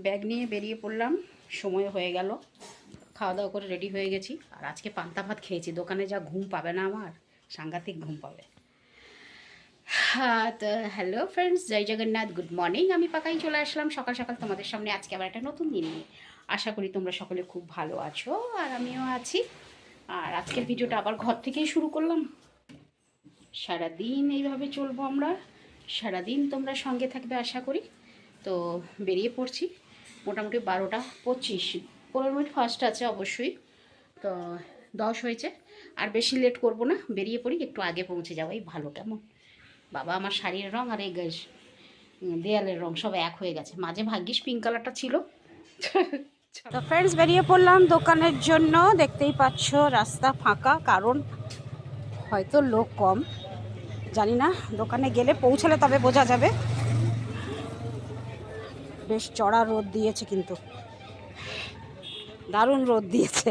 Bag নিয়ে বেরিয়ে পড়লাম। সময় হয়ে গেল। খাওয়া দাওয়া করে রেডি হয়ে গেছি। আর আজকে পান্তা ভাত খেয়েছি। দোকানে যা ঘুম পাবে না আমার, সাংঘাতিক ঘুম পাবে। হ্যাঁ তো hello friends Jai Jagannath good morning আমি পাকাই চলে আসলাম সকাল সকাল তোমাদের সামনে। আজকে আবার একটা নতুন দিন নিয়ে। আশা করি তোমরা সকলে খুব ভালো আছো আর আমিও আছি। আর আজকের ভিডিওটা আবার ঘর থেকেই শুরু করলাম। সারাদিন এইভাবে চলবো আমরা। সারাদিন তোমরা সঙ্গে থাকবে আশা করি। তো বেরিয়ে পড়ছি। মোটামুটি বারোটা পঁচিশ। পনেরো মিনিট ফার্স্ট আছে অবশ্যই। তো দশ হয়েছে। আর বেশি লেট করব না, বেরিয়ে পড়ি, একটু আগে পৌঁছে যাওয়াই ভালো কেমন। বাবা, আমার শাড়ির রং আর এই দেয়ালের রং সব এক হয়ে গেছে। মাঝে ভাগ্যিস পিঙ্ক কালারটা ছিল। তো ফ্রেন্ডস বেরিয়ে পড়লাম দোকানের জন্য। দেখতেই পাচ্ছ রাস্তা ফাঁকা, কারণ হয়তো লোক কম। জানি না, দোকানে গেলে পৌঁছালে তবে বোঝা যাবে। বেশ চড়া রোদ দিয়েছে কিন্তু দারুণ রোদ দিয়েছে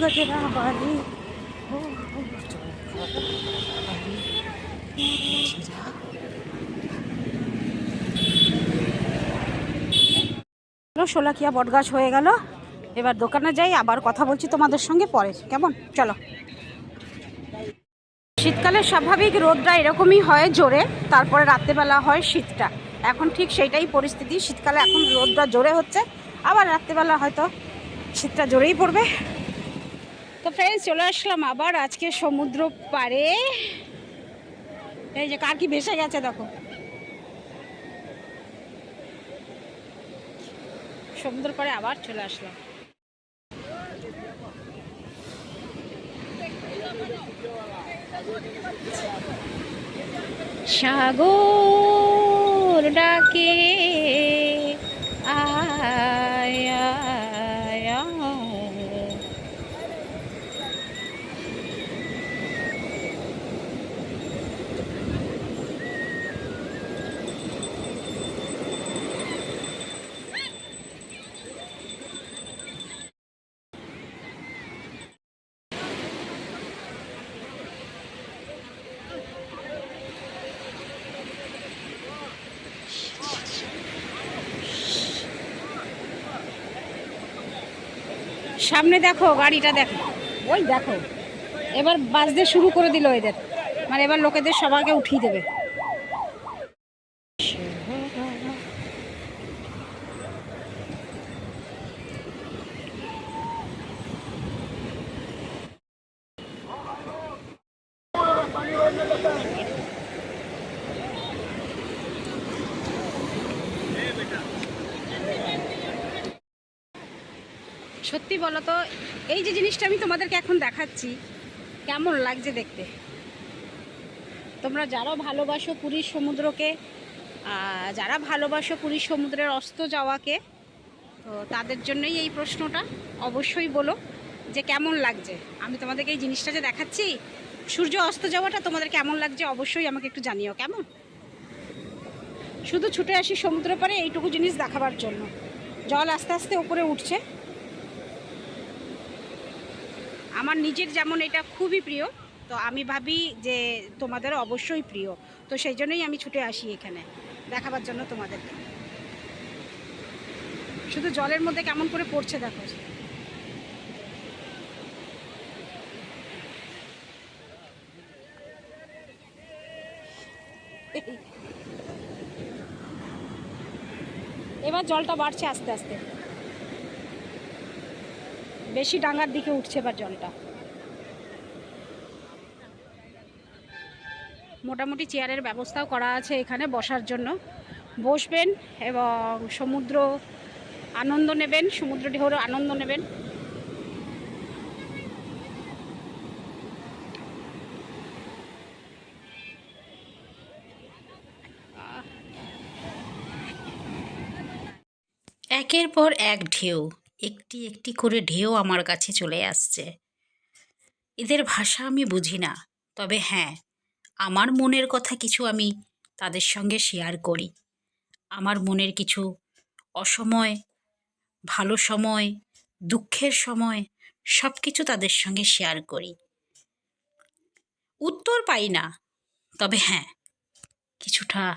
গজরা ও শোলাকিয়া বটগাছ হয়ে গেল এবার দোকানে যাই, আবার কথা বলছি তোমাদের সঙ্গে পরে। কেমন? চলো। শীতকালে স্বাভাবিক রোদটা এরকমই হয় জোরে, তারপরে রাত্রেবেলা হয় শীতটা। এখন ঠিক সেইটাই পরিস্থিতি, শীতকালে এখন রোদটা জোরে হচ্ছে, আবার রাত্রেবেলা হয়তো শীতটা জোরেই পড়বে। তো ফ্রেন্ডস চলে আসলাম আবার আজকে সমুদ্র পাড়ে। এই যে, কার কি ভেসে গেছে দেখো। সমুদ্র পাড়ে আবার চলে আসলাম। সাগর ডাকে। সামনে দেখো, গাড়িটা দেখো। ওই দেখো। এবার বাজতে শুরু করে দিল এদের। মানে এবার লোকেদের সবাইকে উঠিয়ে দেবে। সত্যি বলো তো এই যে জিনিসটা আমি তোমাদেরকে এখন দেখাচ্ছি, কেমন লাগছে দেখতে? তোমরা যারা ভালোবাসো পুরীর সমুদ্রকে যারা ভালোবাসো পুরীর সমুদ্রের অস্ত যাওয়াকে, তো তাদের জন্যই এই প্রশ্নটা অবশ্যই বলো যে কেমন লাগছে। আমি তোমাদেরকে এই জিনিসটা যে দেখাচ্ছি, সূর্য অস্ত যাওয়াটা তোমাদের কেমন লাগছে অবশ্যই আমাকে একটু জানিও, কেমন? শুধু ছুটে আসি সমুদ্র পাড়ে, এইটুকু জিনিস দেখাবার জন্য। জল আস্তে আস্তে উপরে উঠছে। আমার নিজের যেমন এটা খুবই প্রিয়, তো আমি ভাবি যে তোমাদের অবশ্যই প্রিয়। তো সেই জন্যই আমি ছুটে আসি এখানে, দেখাবার জন্য তোমাদেরকে। শুধু জলের মধ্যে কেমন করে পড়ছে দেখো। এবার জলটা বাড়ছে আস্তে আস্তে। বেশি ডাঙার দিকে উঠছে এবার জলটা? মোটামুটি চেয়ারের ব্যবস্থাও করা আছে এখানে বসার জন্য। বসবেন এবং সমুদ্র আনন্দ নেবেন সমুদ্র ঢেউর আনন্দ নেবেন। একের পর এক ঢেউ। একটি একটি করে ঢেউ আমার কাছে চলে আসছে। এদের ভাষা আমি বুঝি না, তবে হ্যাঁ আমার মনের কথা কিছু আমি তাদের সঙ্গে শেয়ার করি। আমার মনের কিছু অসময়, ভালো সময়, দুঃখের সময় সব কিছু তাদের সঙ্গে শেয়ার করি। উত্তর পাই না, তবে হ্যাঁ কিছুটা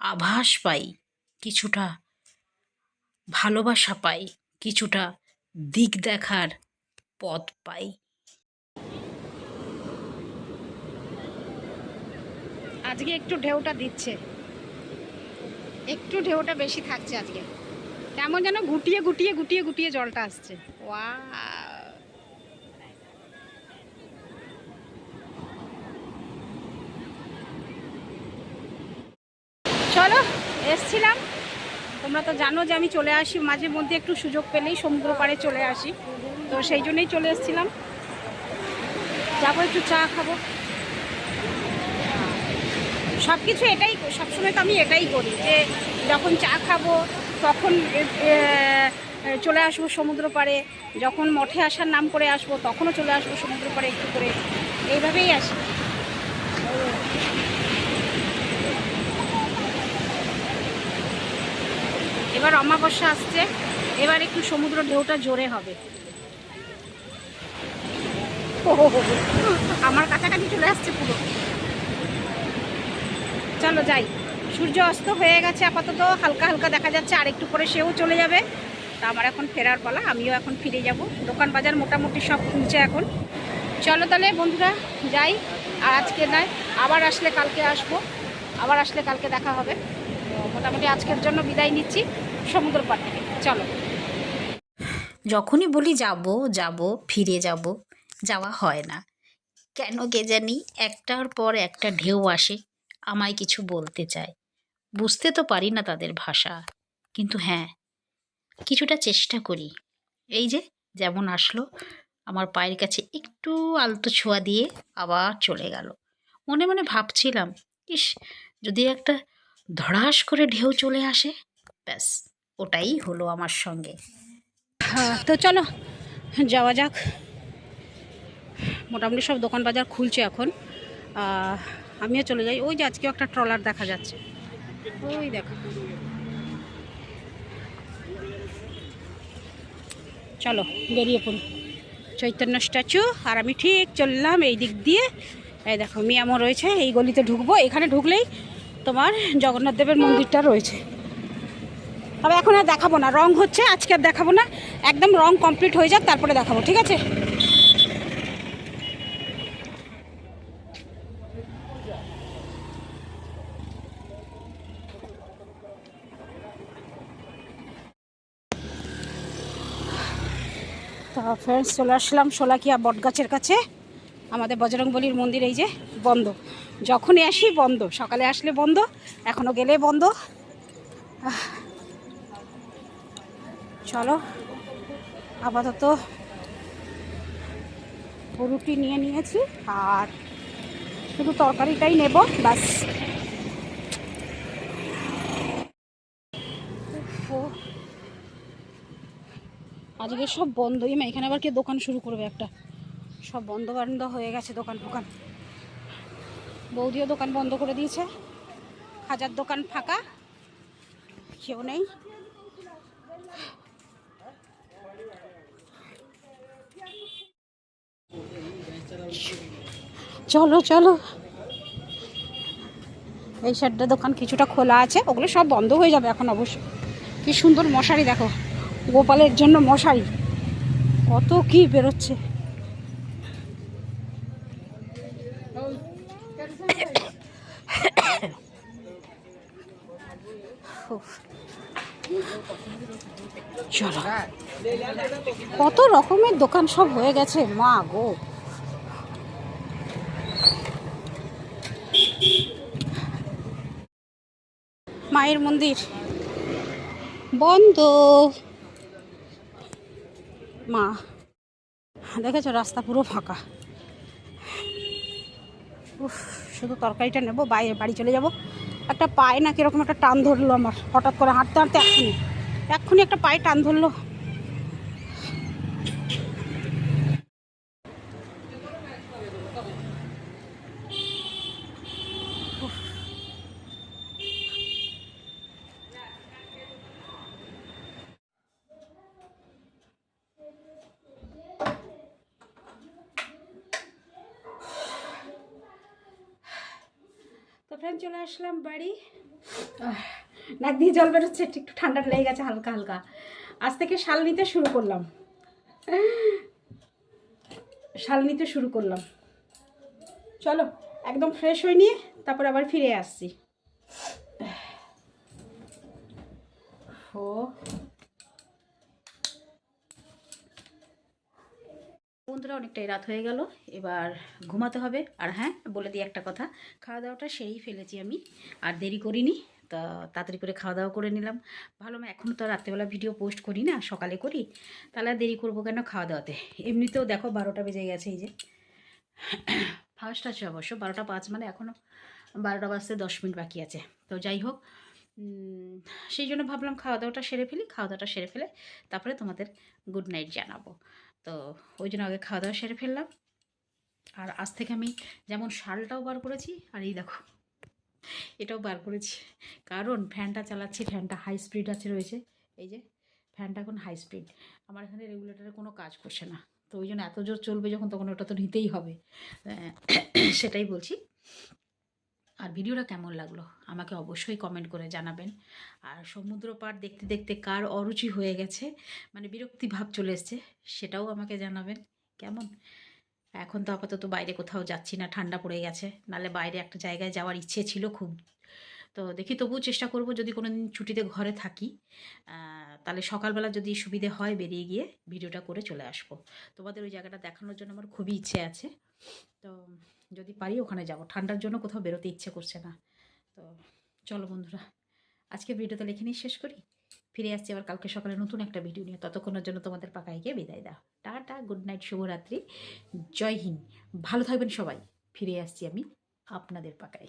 আভাস পাই, কিছুটা ভালোবাসা পাই। কিছুটা দিক দেখার পথ পাই। আজকে একটু ঢেউটা দিচ্ছে। একটু ঢেউটা বেশি থাকছে আজকে। কেমন যেন গুটিয়ে গুটিয়ে গুটিয়ে গুটিয়ে জলটা আসছে। ওয়া চলো, এসছিলাম। তোমরা তো জানো যে আমি চলে আসি, মাঝে মধ্যে একটু সুযোগ পেলেই সমুদ্র পাড়ে চলে আসি। তো সেই জন্যই চলে এসছিলাম। যাব, একটু চা খাব। সব কিছু এটাই, সবসময় তো আমি এটাই করি যে যখন চা খাব, তখন চলে আসব সমুদ্র পাড়ে। যখন মঠে আসার নাম করে আসব, তখনও চলে আসব সমুদ্র পাড়ে একটু করে। এইভাবেই আসি। এবার অমাবস্যা আসছে, এবার একটু সমুদ্র ঢেউটা জোরে হবে। আমার কাছাকাছি চলে আসছে পুরো। চলো যাই। সূর্য অস্ত হয়ে গেছে আপাতত, হালকা হালকা দেখা যাচ্ছে, আর একটু পরে সেও চলে যাবে। তা আমার এখন ফেরার পালা, আমিও এখন ফিরে যাব। দোকান বাজার মোটামুটি সব খুলছে এখন। চলো তাহলে বন্ধুরা, যাই। আর আজকে নয়, আবার আসলে কালকে আসব। আবার আসলে কালকে দেখা হবে। মোটামুটি আজকের জন্য বিদায় নিচ্ছি। সমুদ্র পাড় থেকে। চলো। যখনই বলি যাব যাব, ফিরে যাব, যাওয়া হয় না। কেন কে জানি একটার পর একটা ঢেউ আসে, আমায় কিছু বলতে চায়। বুঝতে তো পারি না তাদের ভাষা, কিন্তু হ্যাঁ কিছুটা চেষ্টা করি। এই যে, যেমন আসলো, আমার পায়ের কাছে একটু আলতো ছোঁয়া দিয়ে আবার চলে গেল। মনে মনে ভাবছিলাম, ইস, যদি একটা ধড়াস করে ঢেউ চলে আসে, ব্যাস। ওটাই হলো আমার সঙ্গে। হ্যাঁ তো চলো, যাওয়া যাক। মোটামুটি সব দোকান বাজার খুলছে এখন। আমিও চলে যাই। ওই যে আজকেও একটা ট্রলার দেখা যাচ্ছে। ওই দেখো। চলো, বেরিয়ে পড়ি। চৈতন্য স্ট্যাচু, আর আমি ঠিক চললাম এই দিক দিয়ে। এই দেখো মিয়ামো রয়েছে, এই গলিতে ঢুকবো। এখানে ঢুকলেই তোমার জগন্নাথ দেবের মন্দিরটা রয়েছে। তবে এখন আর দেখাবো না। রং হচ্ছে, আজকে আর দেখাবো না। একদম রং কমপ্লিট হয়ে যাক, তারপরে দেখাবো, ঠিক আছে? তা ফ্রেন্ডস চলে আসলাম সোলাকিয়া বটগাছের কাছে। আমাদের বজরংবলির মন্দির এই যে, বন্ধ। যখনই আসি, বন্ধ। সকালে আসলে বন্ধ এখনও গেলে বন্ধ। চলো, আপাতত রুটি নিয়ে নিয়েছি আর শুধু তরকারিটাই নেব, ব্যাস। ও। আজকে সব বন্ধই মা, এখানে আবার কে দোকান শুরু করবে একটা? সব বন্ধ বন্ধ হয়ে গেছে দোকান ফোকান বৌদিও দোকান বন্ধ করে দিয়েছে। হাজার দোকান ফাঁকা, কেউ নেই। চলো চলো। এই সাইডটা দোকান কিছুটা খোলা আছে, ওগুলো সব বন্ধ হয়ে যাবে এখন অবশ্য। কি সুন্দর মশারি, দেখো। গোপালের জন্য মশারি। কত কি বেরোচ্ছে। চলো। কত রকমের দোকান সব হয়ে গেছে, মা গো। মায়ের মন্দির। বন্ধ। মা, দেখেছ রাস্তা পুরো ফাঁকা। উফ, শুধু তরকারিটা নেব বাইরে বাড়ি চলে যাব। একটা পায়ে না কীরকম একটা টান ধরলো আমার, হঠাৎ করে হাঁটতে হাঁটতে এক্ষুনি। এক্ষুনি একটা পায়ে টান ধরলো। ফ্রেন্ড চলে আসলাম বাড়ি। নাক দিয়ে জল বেরোচ্ছে, একটু ঠান্ডা লেগে গেছে, হালকা হালকা। আজ থেকে শাল নিতে শুরু করলাম। শাল নিতে শুরু করলাম। চলো, একদম ফ্রেশ হয়ে নিয়ে তারপর আবার ফিরে আসছি। ও। বন্ধুরা, অনেকটাই রাত হয়ে গেল। এবার ঘুমাতে হবে। আর হ্যাঁ বলে দিই একটা কথা খাওয়া দাওয়াটা সেরেই ফেলেছি আমি, আর দেরি করিনি। তা তাড়াতাড়ি করে খাওয়া দাওয়া করে নিলাম। ভালো এখনও তো রাত্রেবেলা ভিডিও পোস্ট করি না, সকালে করি। তাহলে দেরি করব কেন খাওয়া দাওয়াতে এমনিতেও দেখো বারোটা বেজে গেছে এই যে। ফার্স্ট আছে অবশ্য, বারোটা পাঁচ মানে এখনও বারোটা বাজতে দশ মিনিট বাকি আছে। তো যাই হোক সেই জন্য ভাবলাম খাওয়া দাওয়াটা সেরে ফেলি খাওয়া দাওয়াটা সেরে ফেলে তারপরে তোমাদের গুড নাইট জানাব। তো ওই জন্য আগে খাওয়া দাওয়া সেরে ফেললাম। আর আজ থেকে আমি যেমন শালটাও বার করেছি, আর এই দেখো, এটাও বার করেছি। কারণ ফ্যানটা চালাচ্ছি, ফ্যানটা হাই স্পিড আছে রয়েছে। এই যে, ফ্যানটা এখন হাই স্পিড আমার এখানে রেগুলেটরে কোনো কাজ করছে না। তো ওই জন্য এত জোর চলবে যখন, তখন ওটা তো নিতেই হবে। সেটাই বলছি। আর ভিডিওটা কেমন লাগল? আমাকে অবশ্যই কমেন্ট করে জানাবেন। আর সমুদ্র পাড় দেখতে দেখতে কার অরুচি হয়ে গেছে মানে বিরক্তি ভাব চলে এসছে, সেটাও আমাকে জানাবেন। কেমন? এখন তো আপাতত বাইরে কোথাও যাচ্ছি না, ঠান্ডা পড়ে গেছে, নালে বাইরে একটা জায়গায় যাওয়ার ইচ্ছে ছিল খুব। তো দেখি তবুও চেষ্টা করব যদি কোনো দিন ছুটিতে ঘরে থাকি তাহলে সকালবেলা যদি সুবিধে হয় বেরিয়ে গিয়ে ভিডিওটা করে চলে আসব। তোমাদের ওই জায়গাটা দেখানোর জন্য আমার খুবই ইচ্ছে আছে। তো যদি পারি ওখানে যাব। ঠান্ডার জন্য কোথাও বেরোতে ইচ্ছে করছে না। তো চলো বন্ধুরা, আজকে ভিডিও লিখে এখানেই শেষ করি। ফিরে আসছি আবার কালকে সকালে নতুন একটা ভিডিও নিয়ে। ততক্ষণের জন্য তোমাদের পাকাইকে বিদায় দাও। টাটা গুড নাইট শুভরাত্রি। জয় হিন্দ। ভালো থাকবেন সবাই। ফিরে আসছি আমি আপনাদের পাকাই